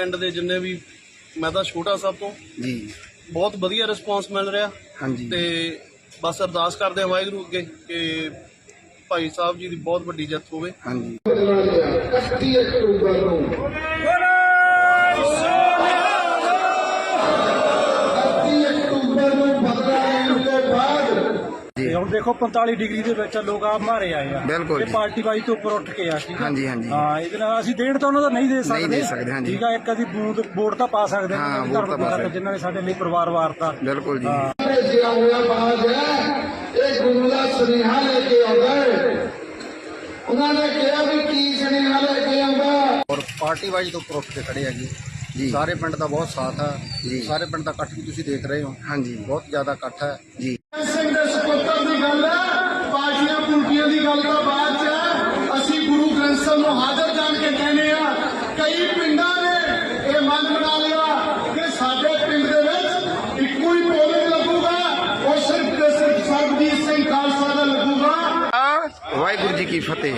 ਪਿੰਡ ਦੇ ਜਿੰਨੇ ਵੀ ਮੈਂ ਤਾਂ ਛੋਟਾ ਸਭ ਤੋਂ। ਜੀ। ਬਹੁਤ ਵਧੀਆ ਰਿਸਪਾਂਸ ਮਿਲ ਰਿਹਾ। ਹਾਂਜੀ। ਤੇ ਬਸ ਅਰਦਾਸ ਕਰਦੇ ਹਾਂ ਵਾਹਿਗੁਰੂ ਅੱਗੇ ਕਿ ਭਾਈ ਸਾਹਿਬ ਜੀ ਦੀ ਬਹੁਤ ਵੱਡੀ ਜਿੱਤ ਹੋਵੇ। ਹਾਂਜੀ। 31 ਅਕਤੂਬਰ ਨੂੰ ਹੁਣ ਦੇਖੋ 45 ਡਿਗਰੀ ਦੇ ਵਿੱਚ ਲੋਕ ਆ ਮਾਰੇ ਆਏ ਆ। ਬਿਲਕੁਲ ਇਹ ਜੀ। ਪਾਰਟੀ ਬਾਈ ਤੋਂ ਉੱਪਰ ਉੱਠ ਕੇ ਆ ਠੀਕ ਆ? ਹਾਂਜੀ, ਹਾਂਜੀ। ਹਾਂ ਇਹਦੇ ਨਾਲ ਅਸੀਂ ਦੇਣ ਤਾਂ ਉਹਨਾਂ ਦਾ ਨਹੀਂ ਦੇ ਸਕਦੇ ਦੇ ਸਕਦੇ, ਹਾਂਜੀ। ਠੀਕ ਆ ਇੱਕ ਅਸੀਂ ਬੂਥ ਵੋਟ ਤਾਂ ਪਾ ਸਕਦੇ ਹਾਂ, ਹਾਂ ਵੋਟ ਤਾਂ ਪਾ ਸਕਦੇ। ਜਿਨ੍ਹਾਂ ਨੇ ਸਾਡੇ ਲਈ ਪਰਿਵਾਰ ਵਾਰਤਾ। ਬਿਲਕੁਲ ਜੀ। ਭੇਜਿਆ ਹੋਇਆ ਬਾਜ ਹੈ। ਇਹ ਗੁਰੂ ਦਾ ਸੁਨੇਹਾ ਲੈ ਕੇ ਆਉਂਦਾ ਹੈ। ਉਹਨਾਂ ਨੇ ਕਿਹਾ ਵੀ ਕੀ ਸੁਨੇਹਾ ਲੈ ਕੇ ਆਉਂਦਾ? ਔਰ ਪਾਰਟੀ ਵਾਈਜ਼ ਤੋਂ ਉੱਪਰ ਉੱਠ ਕੇ ਖੜੇ ਆ ਜੀ। ਜੀ ਸਾਰੇ ਪਿੰਡ ਦਾ ਬਹੁਤ ਸਾਥ ਹੈ ਜੀ। ਸਾਰੇ ਪਿੰਡ ਦਾ ਇਕੱਠ ਵੀ ਤੁਸੀਂ ਦੇਖ ਰਹੇ ਹੋ। ਹਾਂਜੀ। ਬਹੁਤ ਜ਼ਿਆਦਾ ਇਕੱਠ ਹੈ। ਜੀ। ਸਿੰਘ ਦੇ ਸਪੁੱਤਰ ਦੀ ਗੱਲ ਹੈ ਪਾਰਟੀਆਂ ਪੁਲਟੀਆਂ ਦੀ ਗੱਲ ਤਾਂ ਬਾਅਦ ਚ ਹੈ ਅਸੀਂ ਗੁਰੂ ਗ੍ਰੰਥ ਸਾਹਿਬ ਨੂੰ ਹਾਜ਼ਰ ਜਾਣ ਕੇ ਕਹਿੰਦੇ ਆ, ਕਈ ਪਿੰਡਾਂ ਨੇ ਇਹ ਮਨ ਬਣਾ ਲਿਆ ਕਿ ਸਾਡੇ ਪਿੰਡ ਦੇ ਵਿੱਚ ਇੱਕੋ ਹੀ ਪੋਲਿੰਗ ਲੱਗੂਗਾ, ਉਹ ਸਿਰਫ ਤੇ ਸਿਰਫ ਸਰਬਜੀਤ ਸਿੰਘ ਖਾਲਸਾ ਦਾ ਲੱਗੂਗਾ। ਵਾਹਿਗੁਰੂ ਜੀ ਕੀ ਫਤਿਹ।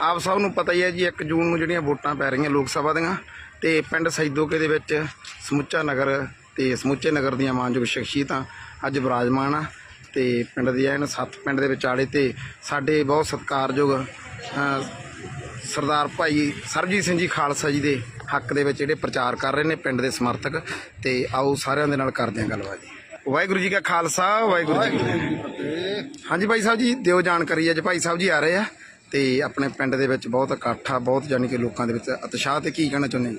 ਆਪ ਸਭ ਨੂੰ ਪਤਾ ਹੀ ਹੈ ਜੀ 1 ਜੂਨ ਨੂੰ ਜਿਹੜੀਆਂ ਵੋਟਾਂ ਪੈ ਰਹੀਆਂ ਲੋਕ ਸਭਾ ਦੀਆਂ, ਤੇ ਪਿੰਡ ਸੈਦੋਕੇ ਦੇ ਵਿੱਚ ਸਮੁੱਚਾ ਨਗਰ ਤੇ ਸਮੁੱਚੇ ਨਗਰ ਦੀਆਂ ਮਾਨਯੋਗ ਸ਼ਖਸੀਅਤਾਂ ਅੱਜ ਵਿਰਾਜਮਾਨ ਆ। ਤੇ ਪਿੰਡ ਦੇ ਐਨ ਸੱਤ ਪਿੰਡ ਦੇ ਵਿਚਾਲੇ ਤੇ ਸਾਡੇ ਬਹੁਤ ਸਤਿਕਾਰਯੋਗ ਸਰਦਾਰ ਭਾਈ ਸਰਜੀਤ ਸਿੰਘ ਜੀ ਖਾਲਸਾ ਜੀ ਦੇ ਹੱਕ ਦੇ ਵਿੱਚ ਜਿਹੜੇ ਪ੍ਰਚਾਰ ਕਰ ਰਹੇ ਨੇ ਪਿੰਡ ਦੇ ਸਮਰਥਕ ਤੇ ਆਓ ਸਾਰਿਆਂ ਦੇ ਨਾਲ ਕਰਦੇ ਹਾਂ ਗੱਲਬਾਤ ਜੀ। ਵਾਹਿਗੁਰੂ ਜੀ ਕਾ ਖਾਲਸਾ, ਵਾਹਿਗੁਰੂ ਜੀ ਕੀ ਫਤਿਹ। ਹਾਂਜੀ ਭਾਈ ਸਾਹਿਬ ਜੀ, ਦਿਓ ਜਾਣਕਾਰੀ ਅੱਜ ਭਾਈ ਸਾਹਿਬ ਜੀ ਆ ਰਹੇ ਆ ਤੇ ਆਪਣੇ ਪਿੰਡ ਦੇ ਵਿੱਚ ਬਹੁਤ ਇਕੱਠ ਆ, ਬਹੁਤ ਯਾਨੀ ਕਿ ਲੋਕਾਂ ਦੇ ਵਿੱਚ ਉਤਸ਼ਾਹ ਤੇ ਕੀ ਕਹਿਣਾ ਚਾਹੁੰਦੇ ਜੀ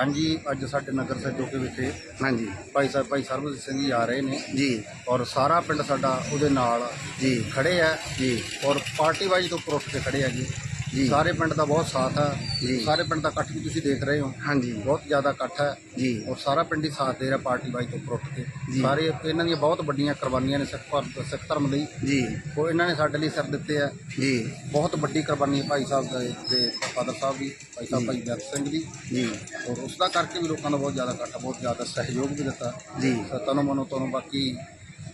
ਹਾਂਜੀ ਅੱਜ ਸਾਡੇ ਨਗਰ ਸਜੋਕੇ ਵਿਖੇ ਹਾਂਜੀ। ਭਾਈ ਸਾਹਿਬ ਭਾਈ ਸਰਬਜੀਤ ਸਿੰਘ ਜੀ ਆ ਰਹੇ ਨੇ। ਜੀ। ਔਰ ਸਾਰਾ ਪਿੰਡ ਸਾਡਾ ਉਹਦੇ ਨਾਲ ਜੀ। ਖੜੇ ਆ। ਜੀ। ਔਰ ਪਾਰਟੀ ਵਾਈਜ਼ ਤੋਂ ਉੱਠ ਕੇ ਖੜੇ ਆ ਜੀ। ਜੀ। ਸਾਰੇ ਪਿੰਡ ਦਾ ਬਹੁਤ ਸਾਥ ਜੀ। ਹੈ ਸਾਰੇ ਪਿੰਡ ਦਾ ਇਕੱਠ ਵੀ ਤੁਸੀਂ ਦੇਖ ਰਹੇ ਹੋ। ਹਾਂਜੀ। ਬਹੁਤ ਜ਼ਿਆਦਾ ਇਕੱਠ ਹੈ। ਜੀ। ਔਰ ਸਾਰਾ ਪਿੰਡ ਹੀ ਸਾਥ ਦੇ ਰਿਹਾ ਪਾਰਟੀ ਵਾਈਜ਼ ਤੋਂ ਉੱਪਰ ਉੱਠ ਕੇ। ਜੀ। ਸਾਰੇ ਇਹਨਾਂ ਦੀਆਂ ਬਹੁਤ ਵੱਡੀਆਂ ਕੁਰਬਾਨੀਆਂ ਨੇ ਸਿੱਖ ਧਰਮ ਸਿੱਖ ਧਰਮ ਲਈ। ਜੀ। ਉਹ ਇਹਨਾਂ ਨੇ ਸਾਡੇ ਲਈ ਸਿਰ ਦਿੱਤੇ ਆ। ਜੀ। ਬਹੁਤ ਵੱਡੀ ਕੁਰਬਾਨੀ ਹੈ ਭਾਈ ਸਾਹਿਬ ਦੇ ਦੇ ਫਾਦਰ ਸਾਹਿਬ ਦੀ ਭਾਈ ਸਾਹਿਬ ਭਾਈ ਜੱਤ ਸਿੰਘ ਦੀ। ਜੀ। ਔਰ ਉਸ ਦਾ ਕਰਕੇ ਵੀ ਲੋਕਾਂ ਦਾ ਬਹੁਤ ਜ਼ਿਆਦਾ ਇਕੱਠ ਬਹੁਤ ਜ਼ਿਆਦਾ ਸਹਿਯੋਗ ਵੀ ਦਿੱਤਾ। ਜੀ। ਤਾਂ ਤਨੋਂ ਮਨੋਂ ਤੁਹਾਨੂੰ ਬਾਕੀ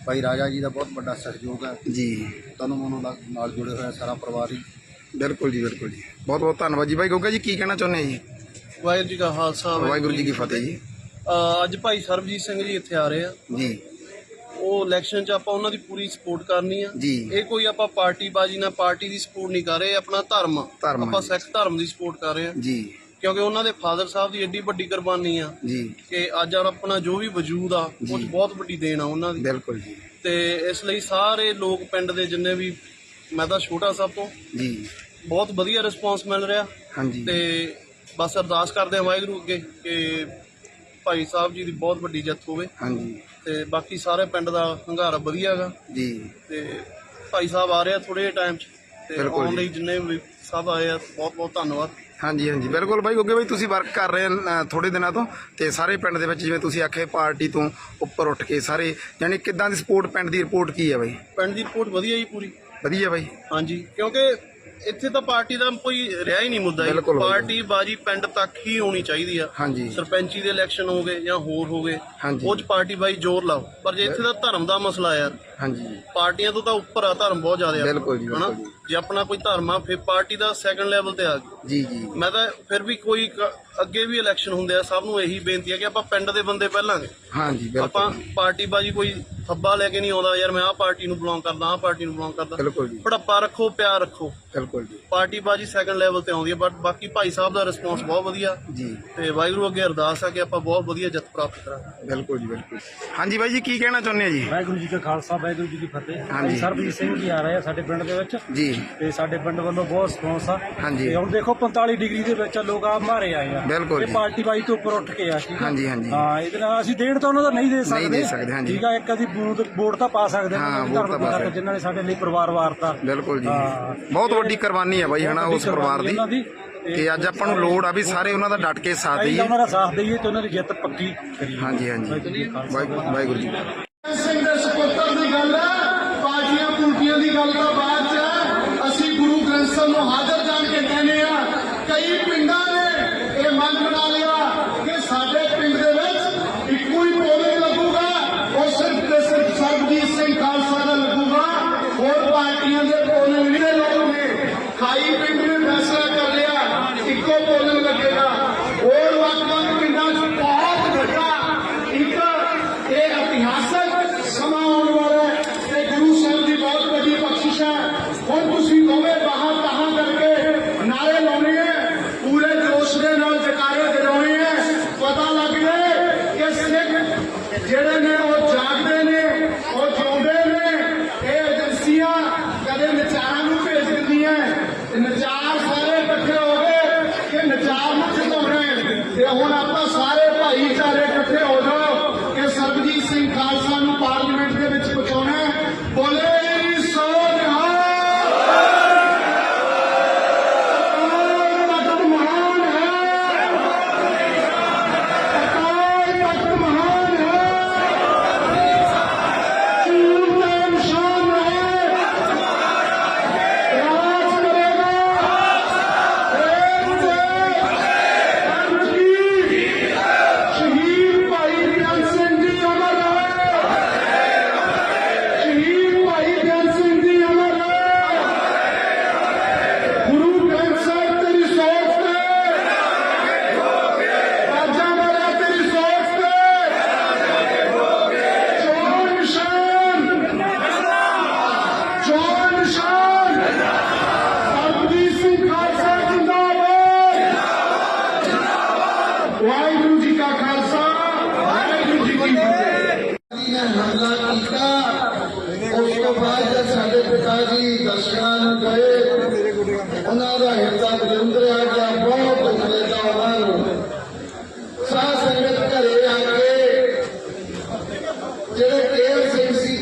ਭਾਈ ਰਾਜਾ ਜੀ ਦਾ ਬਹੁਤ ਵੱਡਾ ਸਹਿਯੋਗ ਹੈ। ਜੀ। ਤਨੋਂ ਮਨੋਂ ਨਾਲ- ਨਾਲ ਜੁੜੇ ਹੋਇਆ ਸਾਰਾ ਪਰਿਵਾਰ ਹੀ। ਬਿਲਕੁਲ ਜੀ ਬਿਲਕੁਲ ਜੀ। ਬਹੁਤ ਬਹੁਤ ਧੰਨਵਾਦ ਜੀ। ਭਾਈ ਗੋਗਾ ਜੀ ਕੀ ਕਹਿਣਾ ਚਾਹੁੰਦੇ ਆ ਜੀ? ਵਾਹਿਗੁਰੂ ਜੀ ਕਾ ਖਾਲਸਾ ਵਾਹਿਗੁਰੂ ਜੀ ਕੀ ਫਤਿਹ ਜੀ। ਅੱਜ ਭਾਈ ਸਰਬਜੀਤ ਸਿੰਘ ਜੀ ਇੱਥੇ ਆ ਰਹੇ ਆ। ਜੀ। ਉਹ ਇਲੈਕਸ਼ਨ 'ਚ ਆਪਾਂ ਉਹਨਾਂ ਦੀ ਪੂਰੀ ਸਪੋਰਟ ਕਰਨੀ ਆ। ਜੀ। ਇਹ ਕੋਈ ਆਪਾਂ ਪਾਰਟੀ ਬਾਜੀ ਨਾਲ ਪਾਰਟੀ ਦੀ ਸਪੋਰਟ ਨਹੀਂ ਕਰ ਰਹੇ ਆਪਣਾ ਧਰਮ ਧਰਮ ਆਪਾਂ ਜੀ। ਸਿੱਖ ਧਰਮ ਦੀ ਸਪੋਰਟ ਕਰ ਰਹੇ ਆ। ਜੀ। ਕਿਉਂਕਿ ਉਹਨਾਂ ਦੇ ਫਾਦਰ ਸਾਹਿਬ ਦੀ ਏਡੀ ਵੱਡੀ ਕੁਰਬਾਨੀ ਆ ਜੀ। ਕਿ ਅੱਜ ਆਪਣਾ ਜੋ ਵੀ ਵਜੂਦ ਆ ਉਹ 'ਚ ਬਹੁਤ ਵੱਡੀ ਦੇਣ ਆ ਉਹਨਾਂ ਦੀ। ਬਿਲਕੁਲ ਜੀ। ਤੇ ਇਸ ਲਈ ਸਾਰੇ ਲੋਕ ਪਿੰਡ ਦੇ ਜਿੰਨੇ ਵੀ ਮੈਂ ਤਾਂ ਛੋਟਾ ਸਭ ਤੋਂ। ਜੀ। ਬਹੁਤ ਵਧੀਆ ਰਿਸਪਾਂਸ ਮਿਲ ਰਿਹਾ। ਹਾਂਜੀ। ਤੇ ਬਸ ਅਰਦਾਸ ਕਰਦੇ ਹਾਂ ਵਾਹਿਗੁਰੂ ਅੱਗੇ ਕਿ ਭਾਈ ਸਾਹਿਬ ਜੀ ਦੀ ਬਹੁਤ ਵੱਡੀ ਜਿੱਤ ਹੋਵੇ। ਹਾਂਜੀ। ਤੇ ਬਾਕੀ ਸਾਰੇ ਪਿੰਡ ਦਾ ਹੰਗਾਰਾ ਵਧੀਆ ਹੈਗਾ। ਜੀ। ਤੇ ਭਾਈ ਸਾਹਿਬ ਆ ਰਹੇ ਆ ਥੋੜੇ ਟਾਈਮ 'ਚ। ਤੇ ਬਿਲਕੁਲ ਆਉਣ। ਲਈ ਜਿੰਨੇ ਵੀ ਸਭ ਆਏ ਆ ਬਹੁਤ ਬਹੁਤ ਧੰਨਵਾਦ। ਹਾਂਜੀ ਹਾਂਜੀ। ਬਿਲਕੁਲ ਬਾਈ ਗੋਗੇ ਬਾਈ ਤੁਸੀਂ ਵਰਕ ਕਰ ਰਹੇ ਹੋ ਥੋੜੇ ਦਿਨਾਂ ਤੋਂ। ਤੇ ਸਾਰੇ ਪਿੰਡ ਦੇ ਵਿੱਚ ਜਿਵੇਂ ਤੁਸੀਂ ਆਖੇ ਪਾਰਟੀ ਤੋਂ ਉੱਪਰ ਉੱਠ ਕੇ ਸਾਰੇ ਯਾਨੀ ਕਿੱਦਾਂ ਦੀ ਸਪੋਰਟ ਪਿੰਡ ਦੀ ਰਿਪੋਰਟ ਕੀ ਹੈ ਬਾਈ? ਪਿੰਡ ਦੀ ਰਿਪੋਰਟ ਵਧੀਆ ਜੀ ਪੂਰੀ। ਵਧੀਆ ਬਾਈ। ਹਾਂਜੀ ਕਿਉਂਕਿ ਇੱਥੇ ਤਾਂ ਪਾਰਟੀ ਦਾ ਕੋਈ ਰਿਹਾ ਹੀ ਨਹੀਂ ਮੁੱਦਾ ਜੀ। ਬਿਲਕੁਲ, ਬਿਲਕੁਲ। ਪਾਰਟੀ ਬਾਜੀ ਪਿੰਡ ਤੱਕ ਹੀ ਹੋਣੀ ਚਾਹੀਦੀ ਆ। ਹਾਂਜੀ। ਸਰਪੰਚੀ ਦੇ ਇਲੈਕਸ਼ਨ ਹੋ ਗਏ ਜਾਂ ਹੋਰ ਹੋ ਗਏ ਹਾਂਜੀ। ਉਹ ਚ ਪਾਰਟੀ ਬਾਈ ਜ਼ੋਰ ਲਾਓ। ਪਰ ਜੇ ਇੱਥੇ ਦਾ ਧਰਮ ਦਾ ਮਸਲਾ ਯਾਰ ਹਾਂਜੀ। ਪਾਰਟੀਆਂ ਤੋਂ ਤਾਂ ਉੱਪਰ ਆ ਧਰਮ ਬਹੁਤ ਜ਼ਿਆਦਾ ਆ। ਬਿਲਕੁਲ ਜੀ, ਹਨਾ? ਬਿਲਕੁਲ ਜੀ। ਜੇ ਆਪਣਾ ਕੋਈ ਧਰਮ ਆ ਫਿਰ ਪਾਰਟੀ ਦਾ ਸੈਕੰਡ ਲੈਵਲ ਤੇ ਆ ਗਈ ਜੀ ਜੀ। ਮੈਂ ਤਾਂ ਫਿਰ ਵੀ ਕੋਈ ਕ- ਅੱਗੇ ਵੀ ਇਲੈਕਸ਼ਨ ਹੁੰਦੇ ਆ ਸਭ ਨੂੰ ਇਹੀ ਬੇਨਤੀ ਹੈ ਕਿ ਆਪਾਂ ਪਿੰਡ ਦੇ ਬੰਦੇ ਪਹਿਲਾਂ ਨੇ ਹਾਂਜੀ ਆਪਾਂ ਬਿਲਕੁਲ ਪਾਰਟੀ ਬਾਜੀ ਕੋਈ ਥੱਬਾ ਲੈ ਕੇ ਨਹੀਂ ਆਉਂਦਾ ਯਾਰ ਮੈਂ ਆਹ ਪਾਰਟੀ ਨੂੰ ਬਿਲੋਂਗ ਕਰਦਾ ਆਹ ਪਾਰਟੀ ਨੂੰ ਬਿਲੋਂਗ ਕਰਦਾ। ਬਿਲਕੁਲ ਜੀ। ਬੜਾਪਾ ਰੱਖੋ ਪਿਆਰ ਰੱਖੋ। ਬਿਲਕੁਲ ਜੀ। ਪਾਰਟੀ ਬਾਜੀ ਸੈਕੰਡ ਲੈਵਲ ਤੇ ਆਉਂਦੀ ਹੈ ਬਟ ਬਾਕੀ ਭਾਈ ਸਾਹਿਬ ਦਾ ਰਿਸਪੌਂਸ ਬਹੁਤ ਵਧੀਆ। ਜੀ। ਤੇ ਵਾਹਿਗੁਰੂ ਅੱਗੇ ਅਰਦਾਸ ਆ ਕਿ ਆਪਾਂ ਬਹੁਤ ਵਧੀਆ ਜਿੱਤ ਪ੍ਰਾਪਤ ਕਰਾਂਗੇ। ਬਿਲਕੁਲ ਜੀ ਬਿਲਕੁਲ। ਹਾਂਜੀ ਬਾਈ ਜੀ ਕੀ ਕਹਿਣਾ ਚਾਹੁੰਦੇ ਆ ਜੀ? ਵਾਹਿਗੁਰੂ ਜੀ ਕਾ ਖਾਲਸਾ ਵਾਹਿਗੁਰੂ ਜੀ ਕੀ ਫਤਿਹ ਹਾਂਜੀ। ਸਰਬਜੀਤ ਸਿੰਘ ਜੀ ਆ ਰਹੇ ਆ ਸਾਡੇ ਪਿੰਡ ਦੇ ਵਿੱਚ ਜੀ ਤੇ ਸਾਡੇ ਪਿੰਡ ਵੱਲੋਂ ਬਹੁਤ ਸਪੌਂਸ ਆ ਹਾਂਜੀ। ਤੇ ਹੁਣ ਦੇਖੋ 45 ਡਿਗਰੀ ਦੇ ਵਿੱਚ ਲੋਕ ਆ ਮਾਰੇ ਆਏ ਆ ਬਿਲਕੁਲ ਇਹ ਜੀ। ਪਾਰਟੀ ਬਾਈ ਤੋਂ ਉੱਪਰ ਉੱਠ ਕੇ ਆ ਠੀਕ ਆ ਹਾਂਜੀ, ਹਾਂਜੀ। ਹਾਂ ਇਹਦੇ ਨਾਲ ਅਸੀਂ ਦੇਣ ਤਾਂ ਉਹਨਾਂ ਦਾ ਨਹੀਂ ਦੇ ਸਕਦੇ ਦੇ ਸਕਦੇ, ਹਾਂਜੀ। ਠੀਕ ਆ ਇੱਕ ਅਸੀਂ ਬੂਥ ਵੋਟ ਤਾਂ ਪਾ ਸਕਦੇ ਹਾਂ, ਹਾਂ ਵੋਟ ਤਾਂ ਪਾ ਸਕਦੇ। ਜਿਨ੍ਹਾਂ ਨੇ ਸਾਡੇ ਲਈ ਪਰਿਵਾਰ ਵਾਰਤਾ ਬਿਲਕੁਲ ਜੀ ਹਾਂ। ਬਹੁਤ ਵੱਡੀ ਕੁਰਬਾਨੀ ਹੈ ਬਾਈ ਹਨਾ ਉਸ ਪਰਿਵਾਰ ਉਹਨਾਂ ਦੀ। ਤੇ ਅੱਜ ਆਪਾਂ ਨੂੰ ਲੋੜ ਆ ਵੀ ਸਾਰੇ ਉਹਨਾਂ ਦਾ ਡਟ ਕੇ ਸਾਥ ਅਸੀਂ ਦਈਏ ਤਾਂ ਉਹਨਾਂ ਦਾ ਸਾਥ ਦਈਏ ਤੇ ਉਹਨਾਂ ਦੀ ਜਿੱਤ ਪੱਕੀ ਕਰੀਏ ਹਾਂਜੀ ਹਾਂਜੀ ਵਾਹਿਗੁਰੂ ਜੀ ਕਾ ਖਾਲਸਾ, ਵਾਹਿਗੁਰੂ ਵਾਹਿਗੁਰੂ ਜੀ ਦੀ ਗੱਲ ਹੈ ਪਾਰਟੀਆਂ ਪੁਲਟੀਆਂ ਦੀ ਗੱਲ ਤਾਂ ਬਾਅਦ ਚ ਹੈ ਅਸੀਂ ਗੁਰੂ ਗ੍ਰੰਥ ਸਾਹਿਬ ਨੂੰ ਹਾਜ਼ਰ ਜਾਣ ਕੇ ਕਹਿੰਦੇ ਆ, ਕਈ ਪਿੰਡਾਂ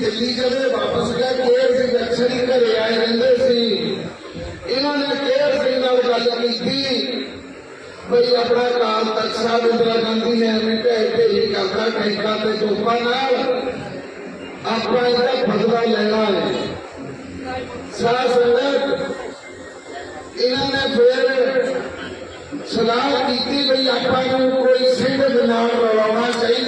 ਦਿੱਲੀ ਜਦੋਂ ਵਾਪਸ ਗਏ ਕੇਰ ਸਿੰਘ ਅਕਸਰ ਹੀ ਘਰੇ ਆਏ ਰਹਿੰਦੇ ਸੀ ਇਹਨਾਂ ਨੇ ਕੇਰ ਸਿੰਘ ਨਾਲ ਗੱਲ ਕੀਤੀ ਬਈ ਆਪਣਾ ਕਾਲ ਤਖਤ ਸਾਹਿਬ ਇੰਦਰਾ ਗਾਂਧੀ ਨੇ ਐਵੇਂ ਢਹਿ ਢੇਰੀ ਕਰਦਾ ਟੈਂਕਾਂ ਤੇ ਤੋਪਾਂ ਨਾਲ ਆਪਾਂ ਇਹਦਾ ਬਦਲਾ ਲੈਣਾ ਹੈ ਸਾਰਾ ਸੰਗਤ ਇਹਨਾਂ ਨੇ ਫਿਰ ਸਲਾਹ ਕੀਤੀ ਬਈ ਆਪਾਂ ਨੂੰ ਕੋਈ ਸਿੰਘ ਦੇ ਨਾਲ ਰਲਾਉਣਾ ਚਾਹੀਦਾ ਹੈ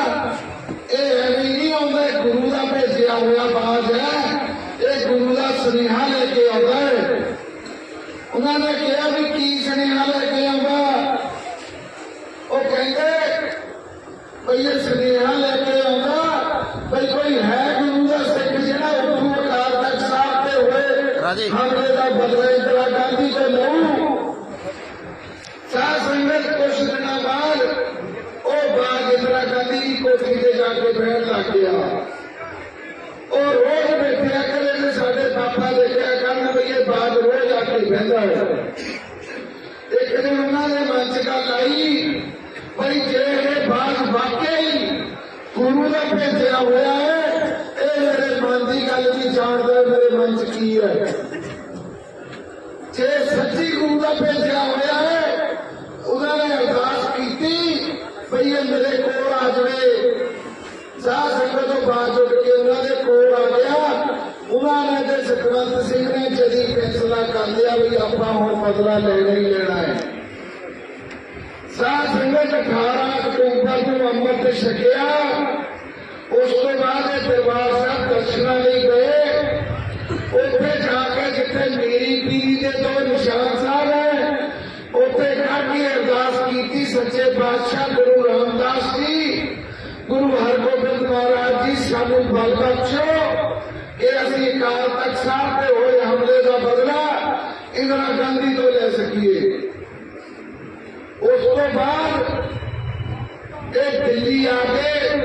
سنیہا لے کے آتا ہے انہوں نے کہا بھی کی سنیہا لے کے آتا وہ کہیں گے بھئی یہ سنیہا لے کے آتا بھئی کوئی ہے گرو کا سکھ جنا اٹھو کار تک ساتھتے ہوئے حملے کا بدلے اندرا گاندھی کو لوں چاہ سنگت کچھ دن بعد وہ باغ اندرا گاندھی کی کوٹھی سے جا کے بیٹھ لگ گیا بھیجا ہے۔ ایک دن انہوں نے منچکا لائی بھائی جیسے بعض واقعی گرو نے ہوا ہے۔ اے میرے من کی گل نہیں جانتا میرے من چ کی ہے۔ جی سچی گرو کا بھیجا ہوا ہے انہوں نے ارداس کی بھائی یہ میرے کو آ جائے سا سکے تو بعد اٹھ کے انہوں نے ਸਤਵੰਤ ਸਿੰਘ ਨੇ ਜਦੀ ਫੈਸਲਾ ਕਰ ਲਿਆ ਵੀ ਆਪਾਂ ਹੁਣ ਬਦਲਾ ਲੈਣਾ ਹੀ ਲੈਣਾ ਹੈ। ਸਾਧ ਸੰਗਤ 18 ਅਕਤੂਬਰ ਨੂੰ ਅੰਮ੍ਰਿਤ ਛਕਿਆ। ਉਸ ਤੋਂ ਬਾਅਦ ਇਹ ਦਰਬਾਰ ਸਾਹਿਬ ਦਰਸ਼ਨਾਂ ਲਈ ਗਏ। ਉੱਥੇ ਜਾ ਕੇ ਜਿੱਥੇ ਮੇਰੀ ਪੀਰੀ ਦੇ ਦੋ ਨਿਸ਼ਾਨ ਸਾਹਿਬ ਹੈ, ਉੱਥੇ ਖੜ ਕੇ ਅਰਦਾਸ ਕੀਤੀ, ਸੱਚੇ ਪਾਤਸ਼ਾਹ ਗੁਰੂ ਰਾਮਦਾਸ ਜੀ, ਗੁਰੂ ਹਰਗੋਬਿੰਦ ਮਹਾਰਾਜ ਜੀ, ਸਾਨੂੰ ਬਲ ਬਖਸ਼ੋ। کار تک سامنے ہوئے حملے کا بدلا اندرا گاندھی تو لے سکیے۔ اس کے بعد یہ دلی آ کے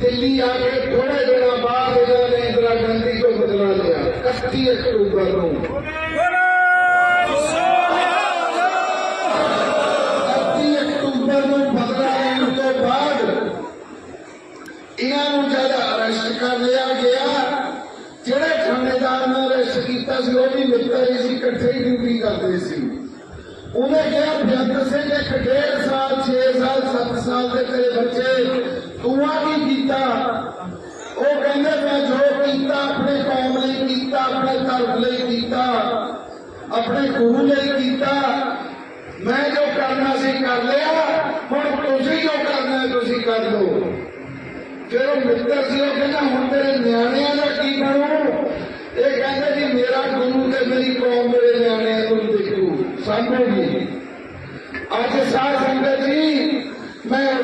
دلی آ کے تھوڑے دن بعد انہوں نے اندرا گاندھی کو بدلا لیا۔ کتی اکتوبر کو کر لیا گیا ਅਰੈਸਟ ਕੀਤਾ ਸੀ ਉਹ ਵੀ ਮਿੱਤਰ ਹੀ ਸੀ ਇਕੱਠੇ ਹੀ ਡਿਊਟੀ ਕਰਦੇ ਸੀ ਉਹਨੇ ਕਿਹਾ ਬੇਅੰਤ ਸਿੰਘ ਇੱਕ ਡੇਢ ਸਾਲ 6 ਸਾਲ 7 ਸਾਲ ਦੇ ਤੇਰੇ ਬੱਚੇ ਤੂੰ ਆ ਕੀ ਕੀਤਾ ਉਹ ਕਹਿੰਦੇ ਮੈਂ ਜੋ ਕੀਤਾ ਆਪਣੇ ਕੌਮ ਲਈ ਕੀਤਾ ਆਪਣੇ ਧਰਮ ਲਈ ਕੀਤਾ ਆਪਣੇ ਗੁਰੂ ਲਈ ਕੀਤਾ ਮੈਂ ਜੋ ਕਰਨਾ ਸੀ ਕਰ ਲਿਆ ਹੁਣ ਤੁਸੀਂ ਜੋ ਕਰਨਾ ਹੈ ਤੁਸੀਂ ਕਰ ਲਓ ਫਿਰ ਉਹ ਮਿੱਤਰ ਸੀ ਉਹ ਕਹਿੰਦਾ ਹੁਣ ਤੇਰੇ ਨਿਆਣਿਆਂ ਦਾ ਕੀ ਬਣੂ ਇਹ ਕਹਿੰਦਾ ਜੀ, ਮੇਰਾ ਗੁਰੂ ਤੇ ਮੇਰੀ ਕੌਮ ਮੇਰੇ ਨਿਆਣਿਆਂ ਨੂੰ ਦੇਖੂ, ਸਾਂਭੇਗੀ ਅੱਜ ਸਾਧ ਸੰਗਤ ਜੀ, ਮੈਂ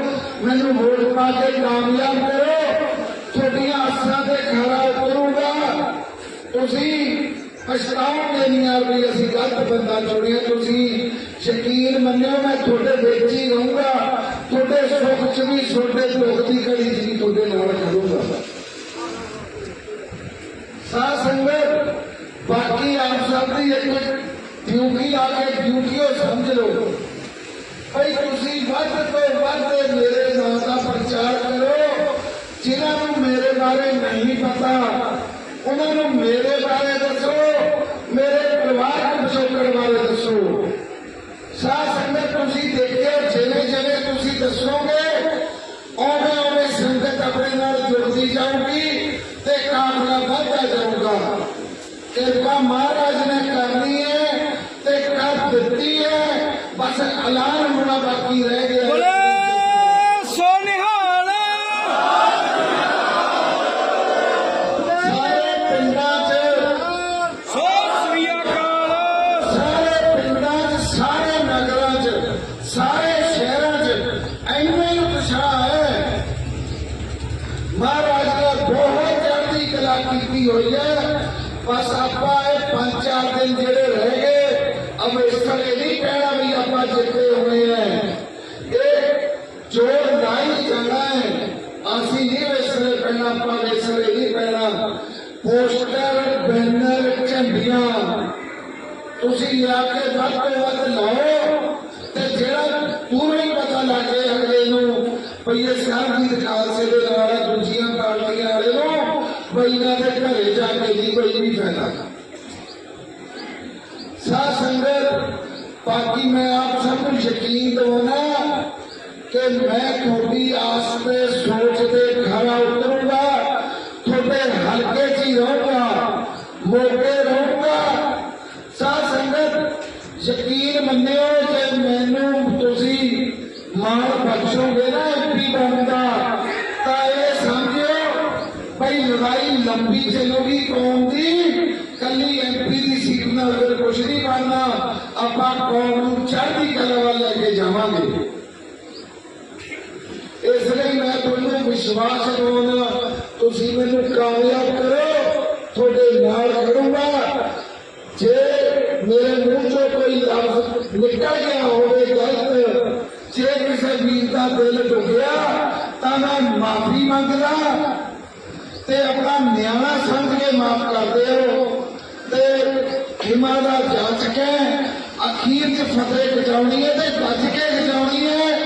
مینو ووٹ پا کے کامیاب کرو تھوڑیاں اثر سے کھڑا اتروں گا تھی پچھتاؤ گے نہیں آ غلط بندہ چڑیا تھی یقین منو میں تھوڑے بچ ہی رہوں گا تھوڑے سکھ چ بھی چھوٹے دکھ کی کڑی چی تھوڑے نال کروں گا سا سنگت باقی آپ سب کی ایک ڈیوٹی آ کے ڈیوٹی سمجھ لو بھائی تھی ود تو ود میرے ਪ੍ਰਚਾਰ ਕਰੋ ਜਿਨ੍ਹਾਂ ਨੂੰ ਮੇਰੇ ਬਾਰੇ ਨਹੀਂ ਪਤਾ ਉਹਨਾਂ ਨੂੰ ਮੇਰੇ ਬਾਰੇ ਦੱਸੋ ਮੇਰੇ ਪਰਿਵਾਰ ਪਿਛੋਕੜ ਬਾਰੇ ਦੱਸੋ ਸਾਧ ਸੰਗਤ ਤੁਸੀਂ ਦੇਖਿਓ ਜਿਵੇਂ ਜਿਵੇਂ ਤੁਸੀਂ ਦੱਸੋਗੇ ਉਵੇਂ ਉਵੇਂ ਸੰਗਤ ਆਪਣੇ ਨਾਲ ਜੁੜਦੀ ਜਾਊਗੀ ਤੇ ਕਾਮਨਾ ਵੱਧਦਾ ਜਾਊਗਾ ਕਿਰਪਾ ਮਹਾਰਾਜ ਨੇ ਕਰਨੀ ਹੈ ਤੇ ਕਰ ਦਿੱਤੀ ਹੈ ਬਸ ਐਲਾਨ ਹੋਣਾ ਬਾਕੀ ਰਹਿ ਗਿਆ ਇਸ ਤਰ੍ਹਾਂ ਨਹੀਂ ਕਹਿਣਾ ਵੀ ਆਪਾਂ ਜਿੱਤੇ ਹੋਏ ਹੈ ਇਹ ਜੋਰ ਨਹੀਂ ਜਾਣਾ ਹੈ ਅਸੀਂ ਨਹੀਂ ਵਿਸਰੇ ਪੈਣਾ ਆਪਾਂ ਵਿਸਰੇ ਨਹੀਂ ਪੈਣਾ ਪੋਸਟਰ, ਬੈਨਰ, ਝੰਡੀਆਂ, ਤੁਸੀਂ ਲਿਆ ਕੇ ਵੱਧ ਤੋਂ ਵੱਧ ਲਾਓ ਤੇ ਜਿਹੜਾ ਪੂਰਾ ਪਤਾ ਲੱਗ ਜਾਏ ਅਗਲੇ ਨੂੰ ਭਈ ਇਹ ਸਰਬਜੀਤ ਖਾਲਸੇ ਦੇ ਦੁਆਰਾ ਦੂਜੀਆਂ ਪਾਰਟੀਆਂ ਵਾਲੇ ਨੂੰ ਬਈ ਇਹਨਾਂ ਦੇ ਘਰੇ ਜਾ ਕੇ ਨਹੀਂ ਕੋਈ ਵੀ ਫਾਇਦਾ। ਸਾਧ ਸੰਗਤ ਬਾਕੀ ਮੈਂ ਆਪ ਸਭ ਨੂੰ ਯਕੀਨ ਦਿਵਾਉਣਾ ਕਿ ਮੈਂ ਤੁਹਾਡੀ ਆਸ ਤੇ نظر ادھر کچھ نہیں کرنا اپا قوم چڑھتی کلا والا کے جاواں گے اس لیے میں تمہیں وشواس دوانا تسی مینوں کامیاب کرو، تھوڑے نال کروں گا۔ جے میرے منہ چوں کوئی لفظ نکل گیا ہوے غلط جے کسی ویر دا دل ٹوٹیا تا میں معافی منگدا تے اپنا نیانا سمجھ کے معاف کر دیو۔ ਹਿਮਾ ਦਾ ਜਾਂਚ ਕੇ ਅਖੀਰ ਚ ਫਤਿਹ ਕਟਾਉਣੀ ਹੈ ਤੇ ਗੱਜ ਕੇ ਕਟਾਉਣੀ ਹੈ।